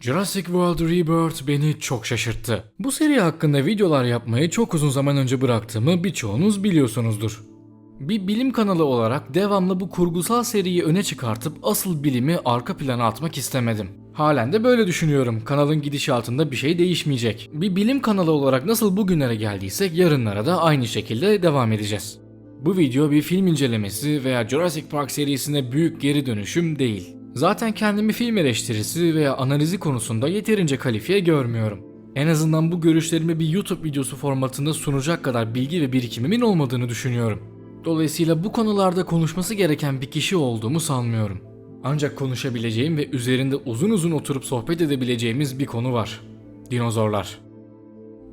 Jurassic World Rebirth beni çok şaşırttı. Bu seri hakkında videolar yapmayı çok uzun zaman önce bıraktığımı birçoğunuz biliyorsunuzdur. Bir bilim kanalı olarak devamlı bu kurgusal seriyi öne çıkartıp asıl bilimi arka plana atmak istemedim. Halen de böyle düşünüyorum. Kanalın gidişatında bir şey değişmeyecek. Bir bilim kanalı olarak nasıl bugünlere geldiysek yarınlara da aynı şekilde devam edeceğiz. Bu video bir film incelemesi veya Jurassic Park serisine büyük geri dönüşüm değil. Zaten kendimi film eleştirisi veya analizi konusunda yeterince kalifiye görmüyorum. En azından bu görüşlerimi bir YouTube videosu formatında sunacak kadar bilgi ve birikimimin olmadığını düşünüyorum. Dolayısıyla bu konularda konuşması gereken bir kişi olduğumu sanmıyorum. Ancak konuşabileceğim ve üzerinde uzun uzun oturup sohbet edebileceğimiz bir konu var. Dinozorlar.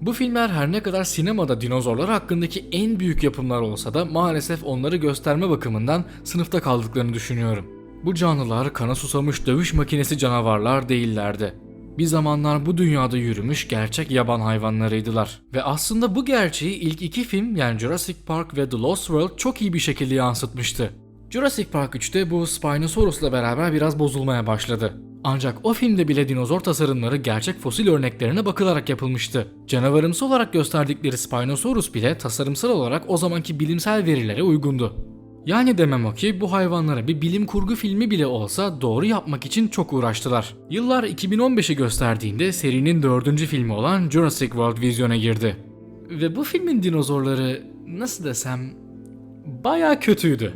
Bu filmler her ne kadar sinemada dinozorlar hakkındaki en büyük yapımlar olsa da maalesef onları gösterme bakımından sınıfta kaldıklarını düşünüyorum. Bu canlılar kana susamış dövüş makinesi canavarlar değillerdi. Bir zamanlar bu dünyada yürümüş gerçek yaban hayvanlarıydılar. Ve aslında bu gerçeği ilk iki film yani Jurassic Park ve The Lost World çok iyi bir şekilde yansıtmıştı. Jurassic Park 3'te bu Spinosaurus'la beraber biraz bozulmaya başladı. Ancak o filmde bile dinozor tasarımları gerçek fosil örneklerine bakılarak yapılmıştı. Canavarımsı olarak gösterdikleri Spinosaurus bile tasarımsal olarak o zamanki bilimsel verilere uygundu. Yani demem o ki bu hayvanlara bir bilim kurgu filmi bile olsa doğru yapmak için çok uğraştılar. Yıllar 2015'i gösterdiğinde serinin dördüncü filmi olan Jurassic World vizyona girdi. Ve bu filmin dinozorları nasıl desem baya kötüydü.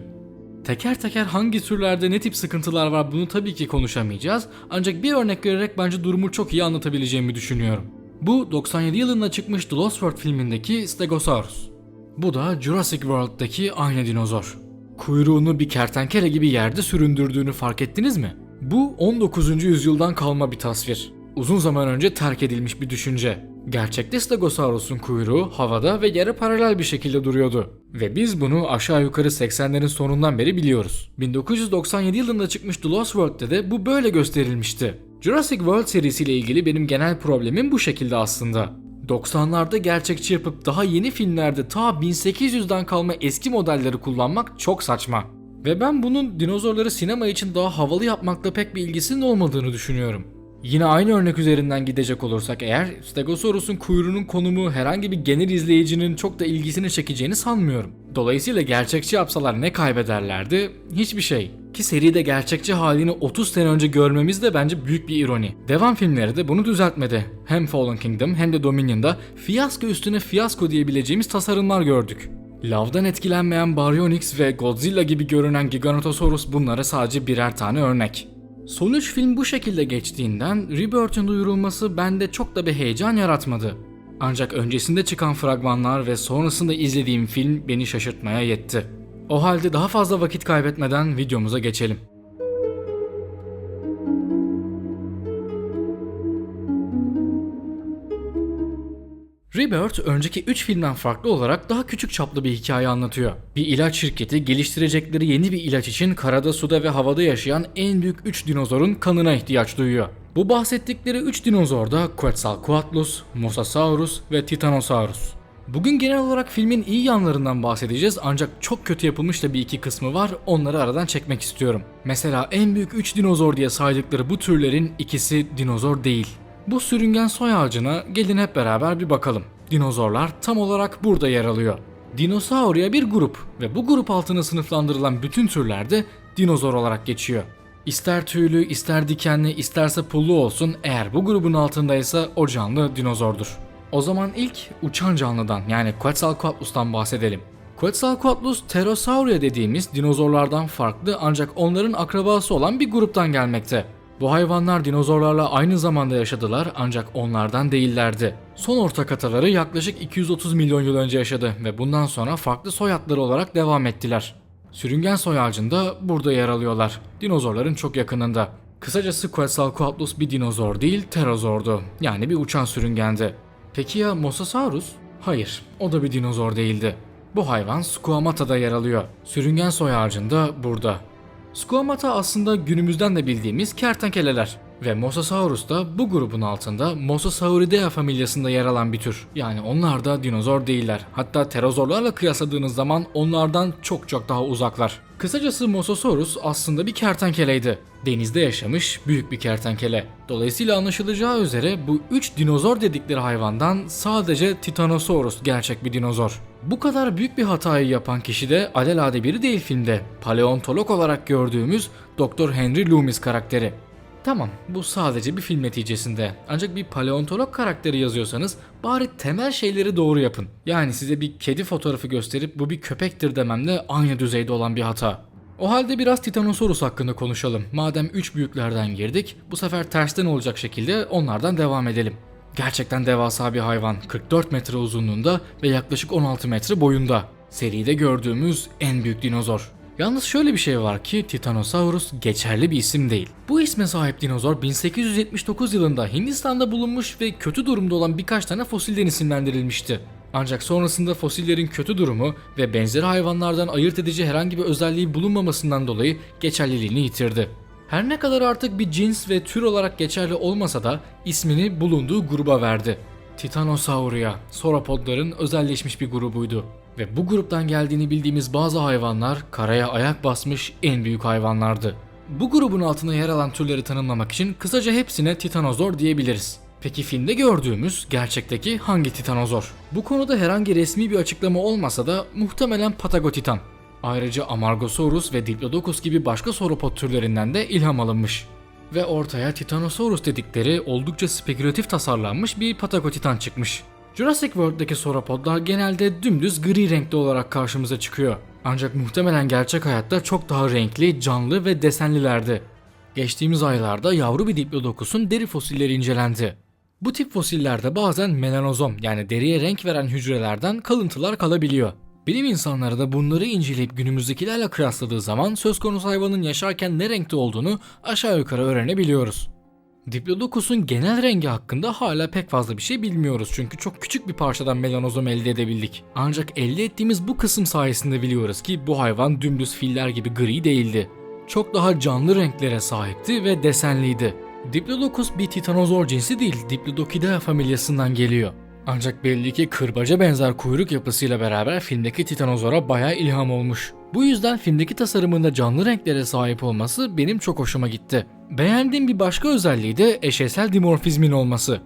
Teker teker hangi türlerde ne tip sıkıntılar var bunu tabii ki konuşamayacağız. Ancak bir örnek vererek bence durumu çok iyi anlatabileceğimi düşünüyorum. Bu 97 yılında çıkmış The Lost World filmindeki Stegosaurus. Bu da Jurassic World'daki aynı dinozor. Kuyruğunu bir kertenkele gibi yerde süründürdüğünü fark ettiniz mi? Bu 19. yüzyıldan kalma bir tasvir. Uzun zaman önce terk edilmiş bir düşünce. Gerçekte Stegosaurus'un kuyruğu havada ve yere paralel bir şekilde duruyordu. Ve biz bunu aşağı yukarı 80'lerin sonundan beri biliyoruz. 1997 yılında çıkmış The Lost World'de de bu böyle gösterilmişti. Jurassic World serisiyle ilgili benim genel problemim bu şekilde aslında. 90'larda gerçekçi yapıp daha yeni filmlerde ta 1800'den kalma eski modelleri kullanmak çok saçma. Ve ben bunun dinozorları sinema için daha havalı yapmakla pek bir ilgisinin olmadığını düşünüyorum. Yine aynı örnek üzerinden gidecek olursak eğer Stegosaurus'un kuyruğunun konumu herhangi bir genel izleyicinin çok da ilgisini çekeceğini sanmıyorum. Dolayısıyla gerçekçi yapsalar ne kaybederlerdi? Hiçbir şey. Ki seride gerçekçi halini 30 sene önce görmemiz de bence büyük bir ironi. Devam filmleri de bunu düzeltmedi. Hem Fallen Kingdom hem de Dominion'da fiyasko üstüne fiyasko diyebileceğimiz tasarımlar gördük. Lavdan etkilenmeyen Baryonyx ve Godzilla gibi görünen Giganotosaurus bunlara sadece birer tane örnek. Son 3 film bu şekilde geçtiğinden Rebirth'ün duyurulması bende çok da bir heyecan yaratmadı. Ancak öncesinde çıkan fragmanlar ve sonrasında izlediğim film beni şaşırtmaya yetti. O halde daha fazla vakit kaybetmeden videomuza geçelim. Rebirth önceki 3 filmden farklı olarak daha küçük çaplı bir hikaye anlatıyor. Bir ilaç şirketi geliştirecekleri yeni bir ilaç için karada, suda ve havada yaşayan en büyük 3 dinozorun kanına ihtiyaç duyuyor. Bu bahsettikleri 3 dinozor da Quetzalcoatlus, Mosasaurus ve Titanosaurus. Bugün genel olarak filmin iyi yanlarından bahsedeceğiz ancak çok kötü yapılmış da bir iki kısmı var onları aradan çekmek istiyorum. Mesela en büyük 3 dinozor diye saydıkları bu türlerin ikisi dinozor değil. Bu sürüngen soy ağacına gelin hep beraber bir bakalım. Dinozorlar tam olarak burada yer alıyor. Dinosauria bir grup ve bu grup altına sınıflandırılan bütün türler de dinozor olarak geçiyor. İster tüylü, ister dikenli, isterse pullu olsun eğer bu grubun altındaysa o canlı dinozordur. O zaman ilk uçan canlıdan yani Quetzalcoatlus'tan bahsedelim. Quetzalcoatlus Pterosauria dediğimiz dinozorlardan farklı ancak onların akrabası olan bir gruptan gelmekte. Bu hayvanlar dinozorlarla aynı zamanda yaşadılar ancak onlardan değillerdi. Son ortak ataları yaklaşık 230 milyon yıl önce yaşadı ve bundan sonra farklı soyadları olarak devam ettiler. Sürüngen soy ağacında burada yer alıyorlar. Dinozorların çok yakınında. Kısacası Quetzalcoatlus bir dinozor değil, pterozordu. Yani bir uçan sürüngendi. Peki ya Mosasaurus? Hayır, o da bir dinozor değildi. Bu hayvan Squamata'da yer alıyor. Sürüngen soy ağacında burada. Squamata aslında günümüzden de bildiğimiz kertenkeleler. Ve Mosasaurus da bu grubun altında Mosasauridae familyasında yer alan bir tür. Yani onlar da dinozor değiller. Hatta pterozorlarla kıyasladığınız zaman onlardan çok çok daha uzaklar. Kısacası Mosasaurus aslında bir kertenkeleydi. Denizde yaşamış büyük bir kertenkele. Dolayısıyla anlaşılacağı üzere bu 3 dinozor dedikleri hayvandan sadece Titanosaurus gerçek bir dinozor. Bu kadar büyük bir hatayı yapan kişi de alelade biri değil filmde. Paleontolog olarak gördüğümüz Dr. Henry Loomis karakteri. Tamam bu sadece bir film neticesinde. Ancak bir paleontolog karakteri yazıyorsanız bari temel şeyleri doğru yapın. Yani size bir kedi fotoğrafı gösterip bu bir köpektir dememle aynı düzeyde olan bir hata. O halde biraz Titanosaurus hakkında konuşalım. Madem 3 büyüklerden girdik, bu sefer tersten olacak şekilde onlardan devam edelim. Gerçekten devasa bir hayvan. 44 metre uzunluğunda ve yaklaşık 16 metre boyunda. Seride gördüğümüz en büyük dinozor. Yalnız şöyle bir şey var ki Titanosaurus geçerli bir isim değil. Bu isme sahip dinozor 1879 yılında Hindistan'da bulunmuş ve kötü durumda olan birkaç tane fosilden isimlendirilmişti. Ancak sonrasında fosillerin kötü durumu ve benzeri hayvanlardan ayırt edici herhangi bir özelliği bulunmamasından dolayı geçerliliğini yitirdi. Her ne kadar artık bir cins ve tür olarak geçerli olmasa da ismini bulunduğu gruba verdi. Titanosauria, sauropodların özelleşmiş bir grubuydu. Ve bu gruptan geldiğini bildiğimiz bazı hayvanlar karaya ayak basmış en büyük hayvanlardı. Bu grubun altında yer alan türleri tanımlamak için kısaca hepsine titanozor diyebiliriz. Peki filmde gördüğümüz gerçekteki hangi titanozor? Bu konuda herhangi resmi bir açıklama olmasa da muhtemelen Patagotitan. Ayrıca Amargosaurus ve Diplodocus gibi başka sauropod türlerinden de ilham alınmış. Ve ortaya Titanosaurus dedikleri oldukça spekülatif tasarlanmış bir Patagotitan çıkmış. Jurassic World'daki sauropodlar genelde dümdüz gri renkli olarak karşımıza çıkıyor. Ancak muhtemelen gerçek hayatta çok daha renkli, canlı ve desenlilerdi. Geçtiğimiz aylarda yavru bir Diplodocus'un deri fosilleri incelendi. Bu tip fosillerde bazen melanozom yani deriye renk veren hücrelerden kalıntılar kalabiliyor. Bilim insanları da bunları inceleyip günümüzdekilerle kıyasladığı zaman söz konusu hayvanın yaşarken ne renkte olduğunu aşağı yukarı öğrenebiliyoruz. Diplodocus'un genel rengi hakkında hala pek fazla bir şey bilmiyoruz çünkü çok küçük bir parçadan melanozom elde edebildik. Ancak elde ettiğimiz bu kısım sayesinde biliyoruz ki bu hayvan dümdüz filler gibi gri değildi. Çok daha canlı renklere sahipti ve desenliydi. Diplodocus bir titanozor cinsi değil, Diplodocidae familyasından geliyor. Ancak belli ki kırbaca benzer kuyruk yapısıyla beraber filmdeki titanozora bayağı ilham olmuş. Bu yüzden filmdeki tasarımında canlı renklere sahip olması benim çok hoşuma gitti. Beğendiğim bir başka özelliği de eşeysel dimorfizmin olması.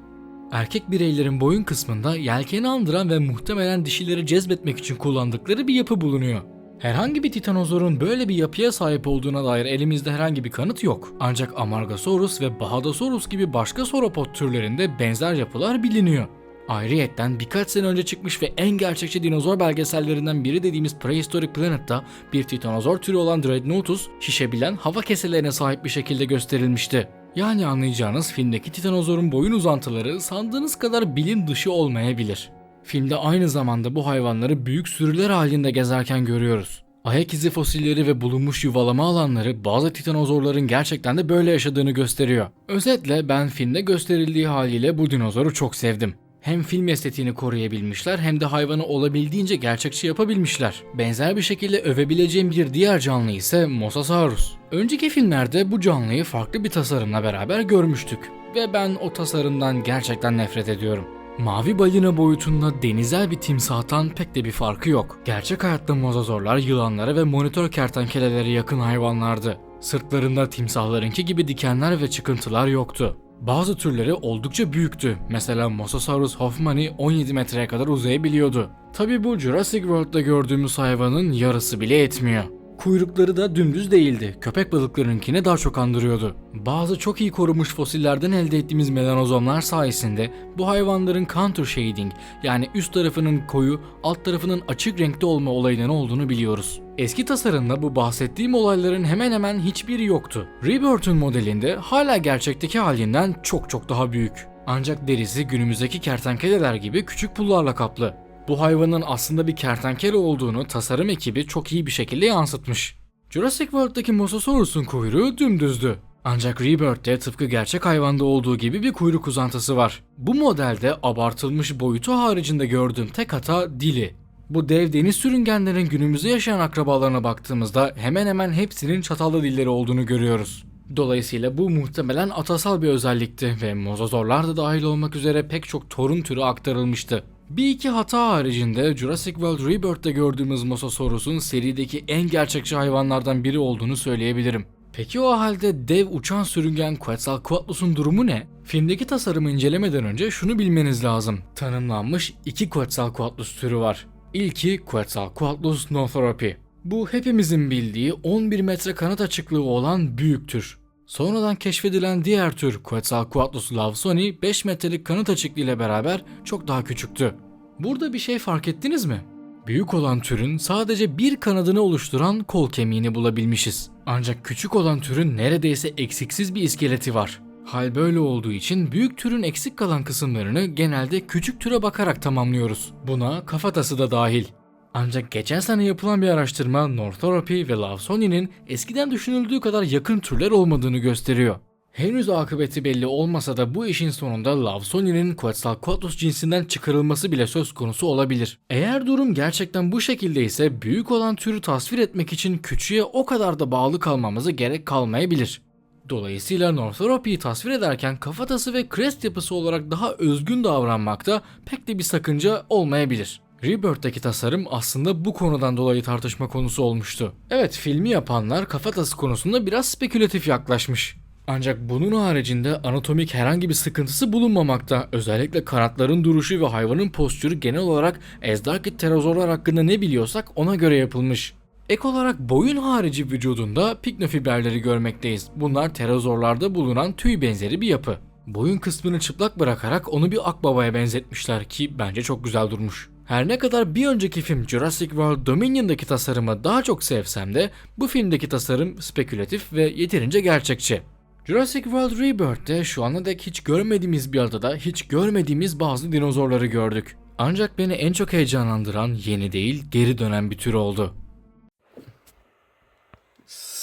Erkek bireylerin boyun kısmında yelkeni andıran ve muhtemelen dişileri cezbetmek için kullandıkları bir yapı bulunuyor. Herhangi bir titanozorun böyle bir yapıya sahip olduğuna dair elimizde herhangi bir kanıt yok. Ancak Amargasaurus ve Bahadosaurus gibi başka sauropod türlerinde benzer yapılar biliniyor. Ayrıyetten birkaç sene önce çıkmış ve en gerçekçi dinozor belgesellerinden biri dediğimiz Prehistoric Planet'ta bir titanozor türü olan Dreadnoughtus şişebilen hava keselerine sahip bir şekilde gösterilmişti. Yani anlayacağınız filmdeki titanozorun boyun uzantıları sandığınız kadar bilim dışı olmayabilir. Filmde aynı zamanda bu hayvanları büyük sürüler halinde gezerken görüyoruz. Ayak izi fosilleri ve bulunmuş yuvalama alanları bazı titanozorların gerçekten de böyle yaşadığını gösteriyor. Özetle ben filmde gösterildiği haliyle bu dinozoru çok sevdim. Hem film estetiğini koruyabilmişler hem de hayvanı olabildiğince gerçekçi yapabilmişler. Benzer bir şekilde övebileceğim bir diğer canlı ise Mosasaurus. Önceki filmlerde bu canlıyı farklı bir tasarımla beraber görmüştük ve ben o tasarımdan gerçekten nefret ediyorum. Mavi balina boyutunda denizel bir timsahtan pek de bir farkı yok. Gerçek hayatta mozazorlar yılanlara ve monitör kertenkelelere yakın hayvanlardı. Sırtlarında timsahlarınki gibi dikenler ve çıkıntılar yoktu. Bazı türleri oldukça büyüktü. Mesela Mosasaurus hoffmanni 17 metreye kadar uzayabiliyordu. Tabi bu Jurassic World'da gördüğümüz hayvanın yarısı bile etmiyor. Kuyrukları da dümdüz değildi. Köpek balıklarınkine daha çok andırıyordu. Bazı çok iyi korunmuş fosillerden elde ettiğimiz melanozomlar sayesinde bu hayvanların counter shading yani üst tarafının koyu, alt tarafının açık renkte olma olayının olduğunu biliyoruz. Eski tasarımda bu bahsettiğim olayların hemen hemen hiçbiri yoktu. Rebirth'ün modelinde hala gerçekteki halinden çok çok daha büyük. Ancak derisi günümüzdeki kertenkeleler gibi küçük pullarla kaplı. Bu hayvanın aslında bir kertenkele olduğunu tasarım ekibi çok iyi bir şekilde yansıtmış. Jurassic World'daki Mosasaurus'un kuyruğu dümdüzdü. Ancak Rebirth'te tıpkı gerçek hayvanda olduğu gibi bir kuyruk uzantısı var. Bu modelde abartılmış boyutu haricinde gördüğüm tek hata dili. Bu dev deniz sürüngenlerin günümüzde yaşayan akrabalarına baktığımızda hemen hemen hepsinin çatallı dilleri olduğunu görüyoruz. Dolayısıyla bu muhtemelen atasal bir özellikti ve mozozorlar da dahil olmak üzere pek çok torun türü aktarılmıştı. Bir iki hata haricinde Jurassic World Rebirth'te gördüğümüz Mosasaurus'un serideki en gerçekçi hayvanlardan biri olduğunu söyleyebilirim. Peki o halde dev uçan sürüngen Quetzalcoatlus'un durumu ne? Filmdeki tasarımı incelemeden önce şunu bilmeniz lazım. Tanımlanmış iki Quetzalcoatlus türü var. İlki Quetzalcoatlus northuropi. Bu hepimizin bildiği 11 metre kanat açıklığı olan büyük tür. Sonradan keşfedilen diğer tür Quetzalcoatlus lawsoni 5 metrelik kanat açıklığı ile beraber çok daha küçüktü. Burada bir şey fark ettiniz mi? Büyük olan türün sadece bir kanadını oluşturan kol kemiğini bulabilmişiz. Ancak küçük olan türün neredeyse eksiksiz bir iskeleti var. Hal böyle olduğu için büyük türün eksik kalan kısımlarını genelde küçük türe bakarak tamamlıyoruz. Buna kafatası da dahil. Ancak geçen sene yapılan bir araştırma Northuropi ve Lawsoni'nin eskiden düşünüldüğü kadar yakın türler olmadığını gösteriyor. Henüz akıbeti belli olmasa da bu işin sonunda Lawsoni'nin Quetzalcoatlus cinsinden çıkarılması bile söz konusu olabilir. Eğer durum gerçekten bu şekilde ise büyük olan türü tasvir etmek için küçüğe o kadar da bağlı kalmamıza gerek kalmayabilir. Dolayısıyla Northuropi'yi tasvir ederken kafatası ve crest yapısı olarak daha özgün davranmakta pek de bir sakınca olmayabilir. Rebirth'teki tasarım aslında bu konudan dolayı tartışma konusu olmuştu. Evet filmi yapanlar kafatası konusunda biraz spekülatif yaklaşmış. Ancak bunun haricinde anatomik herhangi bir sıkıntısı bulunmamakta. Özellikle kanatların duruşu ve hayvanın postürü genel olarak Ezdarkit pterozorlar hakkında ne biliyorsak ona göre yapılmış. Ek olarak boyun harici vücudunda piknofiberleri görmekteyiz. Bunlar pterozorlarda bulunan tüy benzeri bir yapı. Boyun kısmını çıplak bırakarak onu bir akbabaya benzetmişler ki bence çok güzel durmuş. Her ne kadar bir önceki film Jurassic World Dominion'daki tasarımı daha çok sevsem de bu filmdeki tasarım spekülatif ve yeterince gerçekçi. Jurassic World Rebirth'te şu ana dek hiç görmediğimiz bir adada hiç görmediğimiz bazı dinozorları gördük. Ancak beni en çok heyecanlandıran yeni değil geri dönen bir tür oldu.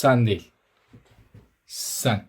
Sen değil. Sen.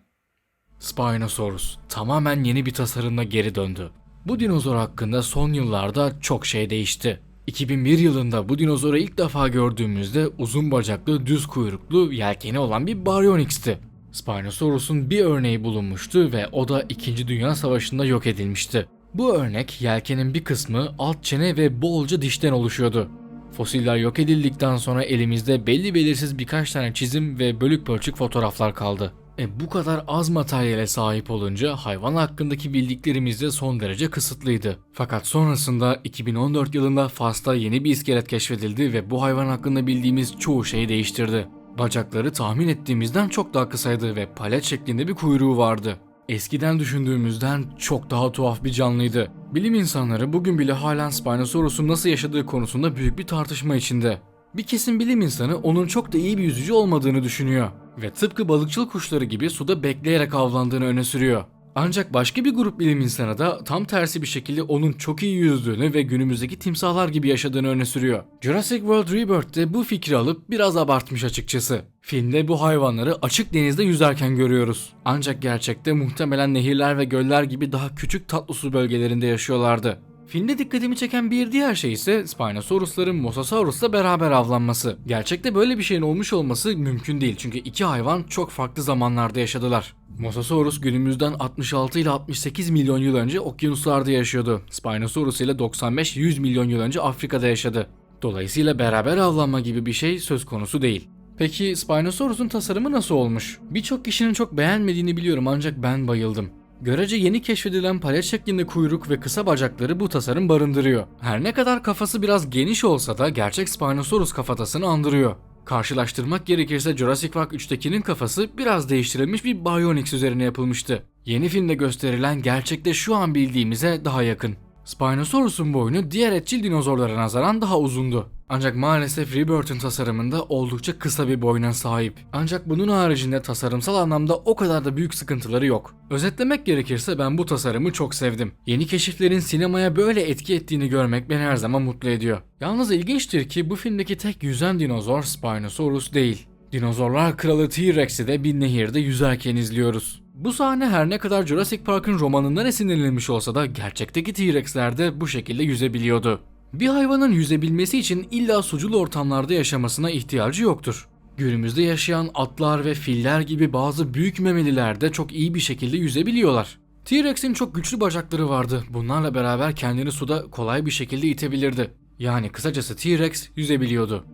Spinosaurus tamamen yeni bir tasarımla geri döndü. Bu dinozor hakkında son yıllarda çok şey değişti. 2001 yılında bu dinozoru ilk defa gördüğümüzde uzun bacaklı, düz kuyruklu, yelkeni olan bir Baryonyx'ti. Spinosaurus'un bir örneği bulunmuştu ve o da 2. Dünya Savaşı'nda yok edilmişti. Bu örnek yelkenin bir kısmı alt çene ve bolca dişten oluşuyordu. Fosiller yok edildikten sonra elimizde belli belirsiz birkaç tane çizim ve bölük pörçük fotoğraflar kaldı. E bu kadar az materyale sahip olunca hayvan hakkındaki bildiklerimiz de son derece kısıtlıydı. Fakat sonrasında 2014 yılında Fas'ta yeni bir iskelet keşfedildi ve bu hayvan hakkında bildiğimiz çoğu şeyi değiştirdi. Bacakları tahmin ettiğimizden çok daha kısaydı ve palet şeklinde bir kuyruğu vardı. Eskiden düşündüğümüzden çok daha tuhaf bir canlıydı. Bilim insanları bugün bile halen Spinosaurus'un nasıl yaşadığı konusunda büyük bir tartışma içinde. Bir kesim bilim insanı onun çok da iyi bir yüzücü olmadığını düşünüyor ve tıpkı balıkçıl kuşları gibi suda bekleyerek avlandığını öne sürüyor. Ancak başka bir grup bilim insanı da tam tersi bir şekilde onun çok iyi yüzdüğünü ve günümüzdeki timsahlar gibi yaşadığını öne sürüyor. Jurassic World Rebirth'te bu fikri alıp biraz abartmış açıkçası. Filmde bu hayvanları açık denizde yüzerken görüyoruz. Ancak gerçekte muhtemelen nehirler ve göller gibi daha küçük tatlı su bölgelerinde yaşıyorlardı. Filmde dikkatimi çeken bir diğer şey ise Spinosaurus'ların Mosasaurus'la beraber avlanması. Gerçekte böyle bir şeyin olmuş olması mümkün değil çünkü iki hayvan çok farklı zamanlarda yaşadılar. Mosasaurus günümüzden 66 ile 68 milyon yıl önce okyanuslarda yaşıyordu. Spinosaurus ile 95-100 milyon yıl önce Afrika'da yaşadı. Dolayısıyla beraber avlanma gibi bir şey söz konusu değil. Peki Spinosaurus'un tasarımı nasıl olmuş? Birçok kişinin çok beğenmediğini biliyorum ancak ben bayıldım. Görece yeni keşfedilen palet şeklinde kuyruk ve kısa bacakları bu tasarım barındırıyor. Her ne kadar kafası biraz geniş olsa da gerçek Spinosaurus kafatasını andırıyor. Karşılaştırmak gerekirse Jurassic Park 3'tekinin kafası biraz değiştirilmiş bir Bionics üzerine yapılmıştı. Yeni filmde gösterilen gerçekte şu an bildiğimize daha yakın. Spinosaurus'un boynu diğer etçil dinozorlara nazaran daha uzundu. Ancak maalesef Rebirth'ın tasarımında oldukça kısa bir boyuna sahip. Ancak bunun haricinde tasarımsal anlamda o kadar da büyük sıkıntıları yok. Özetlemek gerekirse ben bu tasarımı çok sevdim. Yeni keşiflerin sinemaya böyle etki ettiğini görmek beni her zaman mutlu ediyor. Yalnız ilginçtir ki bu filmdeki tek yüzen dinozor Spinosaurus değil. Dinozorlar kralı T-Rex'i de bir nehirde yüzerken izliyoruz. Bu sahne her ne kadar Jurassic Park'ın romanından esinlenilmiş olsa da gerçekteki T-Rex'ler de bu şekilde yüzebiliyordu. Bir hayvanın yüzebilmesi için illa sucul ortamlarda yaşamasına ihtiyacı yoktur. Günümüzde yaşayan atlar ve filler gibi bazı büyük memeliler de çok iyi bir şekilde yüzebiliyorlar. T-Rex'in çok güçlü bacakları vardı. Bunlarla beraber kendini suda kolay bir şekilde itebilirdi. Yani kısacası T-Rex yüzebiliyordu.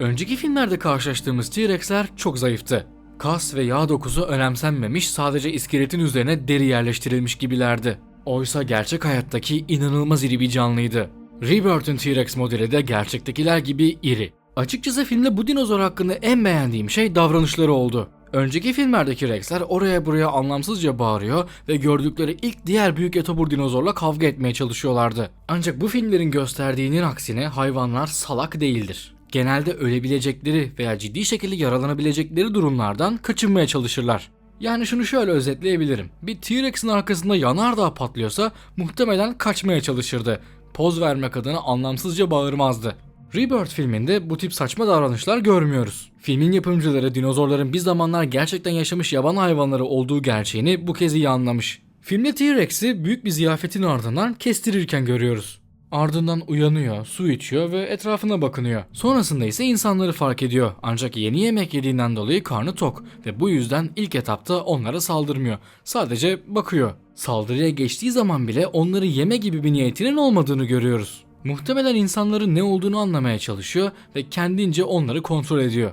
Önceki filmlerde karşılaştığımız T-Rex'ler çok zayıftı. Kas ve yağ dokusu önemsenmemiş, sadece iskeletin üzerine deri yerleştirilmiş gibilerdi. Oysa gerçek hayattaki inanılmaz iri bir canlıydı. Rebirth'ün T-Rex modeli de gerçektekiler gibi iri. Açıkçası filmde bu dinozor hakkında en beğendiğim şey davranışları oldu. Önceki filmlerdeki Rex'ler oraya buraya anlamsızca bağırıyor ve gördükleri ilk diğer büyük etobur dinozorla kavga etmeye çalışıyorlardı. Ancak bu filmlerin gösterdiğinin aksine hayvanlar salak değildir. Genelde ölebilecekleri veya ciddi şekilde yaralanabilecekleri durumlardan kaçınmaya çalışırlar. Yani şunu şöyle özetleyebilirim. Bir T-Rex'in arkasında yanardağ patlıyorsa muhtemelen kaçmaya çalışırdı. Poz vermek adına anlamsızca bağırmazdı. Rebirth filminde bu tip saçma davranışlar görmüyoruz. Filmin yapımcıları dinozorların bir zamanlar gerçekten yaşamış yaban hayvanları olduğu gerçeğini bu kez iyi anlamış. Filmde T-Rex'i büyük bir ziyafetin ardından kestirirken görüyoruz. Ardından uyanıyor, su içiyor ve etrafına bakınıyor. Sonrasında ise insanları fark ediyor. Ancak yeni yemek yediğinden dolayı karnı tok ve bu yüzden ilk etapta onlara saldırmıyor. Sadece bakıyor. Saldırıya geçtiği zaman bile onları yeme gibi bir niyetinin olmadığını görüyoruz. Muhtemelen insanların ne olduğunu anlamaya çalışıyor ve kendince onları kontrol ediyor.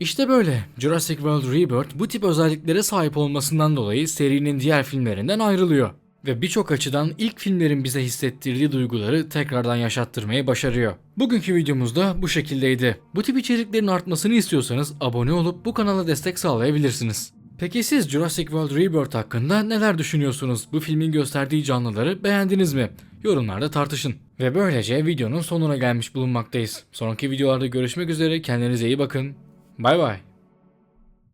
İşte böyle Jurassic World Rebirth bu tip özelliklere sahip olmasından dolayı serinin diğer filmlerinden ayrılıyor. Ve birçok açıdan ilk filmlerin bize hissettirdiği duyguları tekrardan yaşattırmayı başarıyor. Bugünkü videomuz da bu şekildeydi. Bu tip içeriklerin artmasını istiyorsanız abone olup bu kanala destek sağlayabilirsiniz. Peki siz Jurassic World Rebirth hakkında neler düşünüyorsunuz? Bu filmin gösterdiği canlıları beğendiniz mi? Yorumlarda tartışın. Ve böylece videonun sonuna gelmiş bulunmaktayız. Sonraki videolarda görüşmek üzere kendinize iyi bakın. Bay bay.